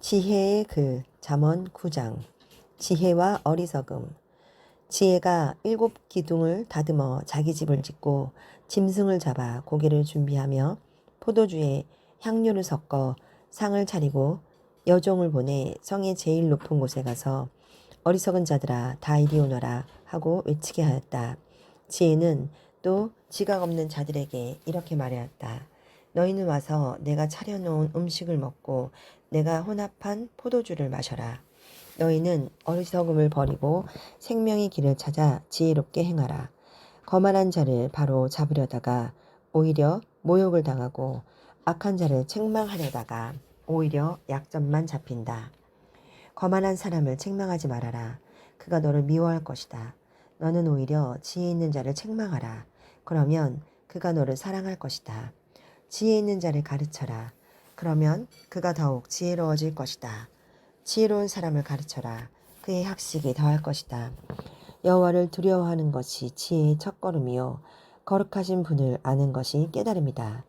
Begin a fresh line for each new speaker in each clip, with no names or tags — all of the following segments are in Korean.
지혜의 글 잠언 9장 지혜와 어리석음 지혜가 일곱 기둥을 다듬어 자기 집을 짓고 짐승을 잡아 고기를 준비하며 포도주에 향료를 섞어 상을 차리고 여종을 보내 성의 제일 높은 곳에 가서 어리석은 자들아 다 이리 오너라 하고 외치게 하였다. 지혜는 또 지각 없는 자들에게 이렇게 말하였다. 너희는 와서 내가 차려놓은 음식을 먹고 내가 혼합한 포도주를 마셔라. 너희는 어리석음을 버리고 생명의 길을 찾아 지혜롭게 행하라. 거만한 자를 바로 잡으려다가 오히려 모욕을 당하고 악한 자를 책망하려다가 오히려 약점만 잡힌다. 거만한 사람을 책망하지 말아라. 그가 너를 미워할 것이다. 너는 오히려 지혜 있는 자를 책망하라. 그러면 그가 너를 사랑할 것이다. 지혜 있는 자를 가르쳐라. 그러면 그가 더욱 지혜로워질 것이다. 지혜로운 사람을 가르쳐라. 그의 학식이 더할 것이다. 여호와를 두려워하는 것이 지혜의 첫걸음이요 거룩하신 분을 아는 것이 깨달음이다.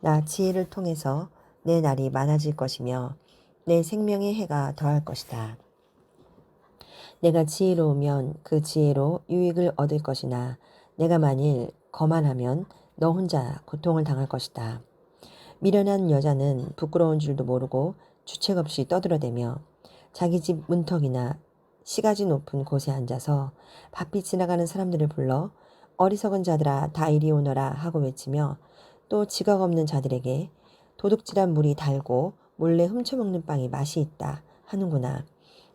나 지혜를 통해서 내 날이 많아질 것이며 내 생명의 해가 더할 것이다. 내가 지혜로우면 그 지혜로 유익을 얻을 것이나 내가 만일 거만하면 너 혼자 고통을 당할 것이다. 미련한 여자는 부끄러운 줄도 모르고 주책 없이 떠들어대며 자기 집 문턱이나 시가지 높은 곳에 앉아서 바삐 지나가는 사람들을 불러 어리석은 자들아 다 이리 오너라 하고 외치며 또 지각 없는 자들에게 도둑질한 물이 달고 몰래 훔쳐먹는 빵이 맛이 있다 하는구나.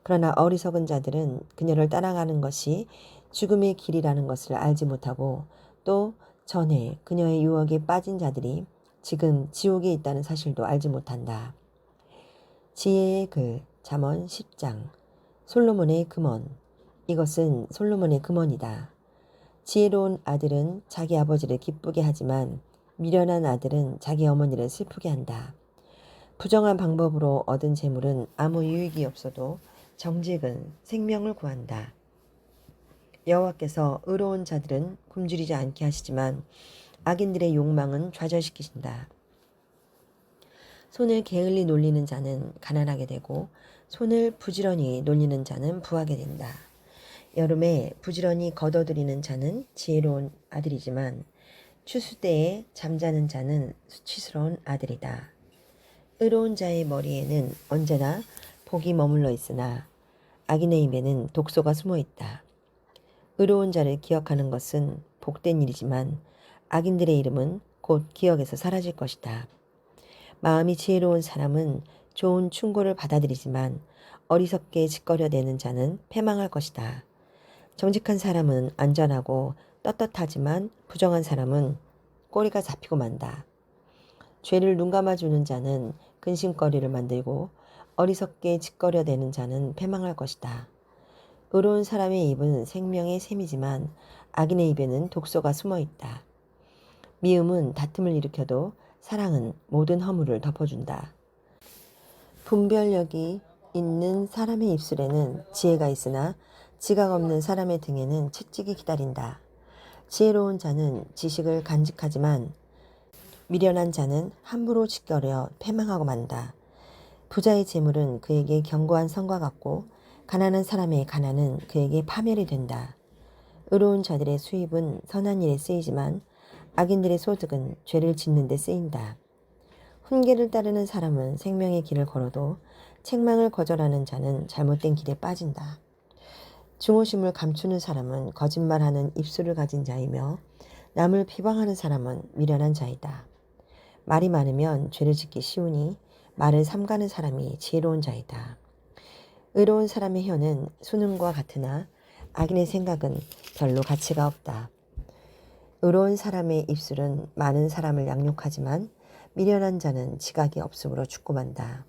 그러나 어리석은 자들은 그녀를 따라가는 것이 죽음의 길이라는 것을 알지 못하고 또 전에 그녀의 유혹에 빠진 자들이 지금 지옥에 있다는 사실도 알지 못한다. 지혜의 글 잠언 10장 솔로몬의 금원 이것은 솔로몬의 금원이다. 지혜로운 아들은 자기 아버지를 기쁘게 하지만 미련한 아들은 자기 어머니를 슬프게 한다. 부정한 방법으로 얻은 재물은 아무 유익이 없어도 정직은 생명을 구한다. 여호와께서 의로운 자들은 굶주리지 않게 하시지만 악인들의 욕망은 좌절시키신다. 손을 게을리 놀리는 자는 가난하게 되고 손을 부지런히 놀리는 자는 부하게 된다. 여름에 부지런히 걷어들이는 자는 지혜로운 아들이지만 추수 때에 잠자는 자는 수치스러운 아들이다. 의로운 자의 머리에는 언제나 복이 머물러 있으나 악인의 입에는 독소가 숨어 있다. 의로운 자를 기억하는 것은 복된 일이지만 악인들의 이름은 곧 기억에서 사라질 것이다. 마음이 지혜로운 사람은 좋은 충고를 받아들이지만 어리석게 짓거려대는 자는 패망할 것이다. 정직한 사람은 안전하고 떳떳하지만 부정한 사람은 꼬리가 잡히고 만다. 죄를 눈 감아주는 자는 근심거리를 만들고 어리석게 짓거려대는 자는 패망할 것이다. 의로운 사람의 입은 생명의 샘이지만 악인의 입에는 독소가 숨어 있다. 미움은 다툼을 일으켜도 사랑은 모든 허물을 덮어준다. 분별력이 있는 사람의 입술에는 지혜가 있으나 지각 없는 사람의 등에는 채찍이 기다린다. 지혜로운 자는 지식을 간직하지만 미련한 자는 함부로 짓거려 패망하고 만다. 부자의 재물은 그에게 견고한 성과 같고 가난한 사람의 가난은 그에게 파멸이 된다. 의로운 자들의 수입은 선한 일에 쓰이지만 악인들의 소득은 죄를 짓는 데 쓰인다. 훈계를 따르는 사람은 생명의 길을 걸어도 책망을 거절하는 자는 잘못된 길에 빠진다. 중호심을 감추는 사람은 거짓말하는 입술을 가진 자이며 남을 비방하는 사람은 미련한 자이다. 말이 많으면 죄를 짓기 쉬우니 말을 삼가는 사람이 지혜로운 자이다. 의로운 사람의 혀는 수능과 같으나 악인의 생각은 별로 가치가 없다. 의로운 사람의 입술은 많은 사람을 양육하지만 미련한 자는 지각이 없으므로 죽고만다.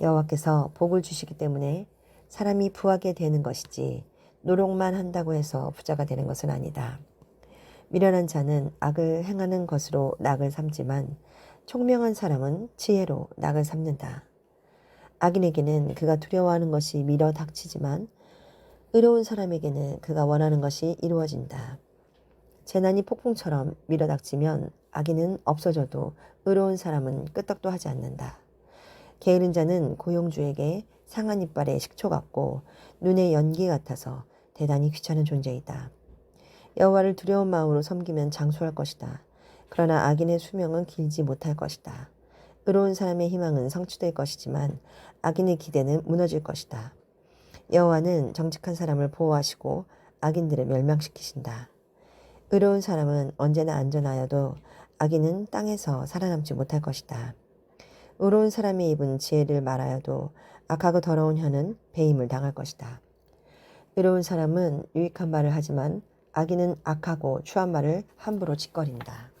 여호와께서 복을 주시기 때문에 사람이 부하게 되는 것이지 노력만 한다고 해서 부자가 되는 것은 아니다. 미련한 자는 악을 행하는 것으로 낙을 삼지만 총명한 사람은 지혜로 낙을 삼는다. 악인에게는 그가 두려워하는 것이 밀어 닥치지만 의로운 사람에게는 그가 원하는 것이 이루어진다. 재난이 폭풍처럼 밀어 닥치면 악인은 없어져도 의로운 사람은 끄떡도 하지 않는다. 게으른 자는 고용주에게 상한 이빨의 식초 같고 눈의 연기 같아서 대단히 귀찮은 존재이다. 여호와를 두려운 마음으로 섬기면 장수할 것이다. 그러나 악인의 수명은 길지 못할 것이다. 의로운 사람의 희망은 성취될 것이지만 악인의 기대는 무너질 것이다. 여호와는 정직한 사람을 보호하시고 악인들을 멸망시키신다. 의로운 사람은 언제나 안전하여도 악인은 땅에서 살아남지 못할 것이다. 의로운 사람의 입은 지혜를 말하여도 악하고 더러운 혀는 배임을 당할 것이다. 의로운 사람은 유익한 말을 하지만 악인은 악하고 추한 말을 함부로 짓거린다.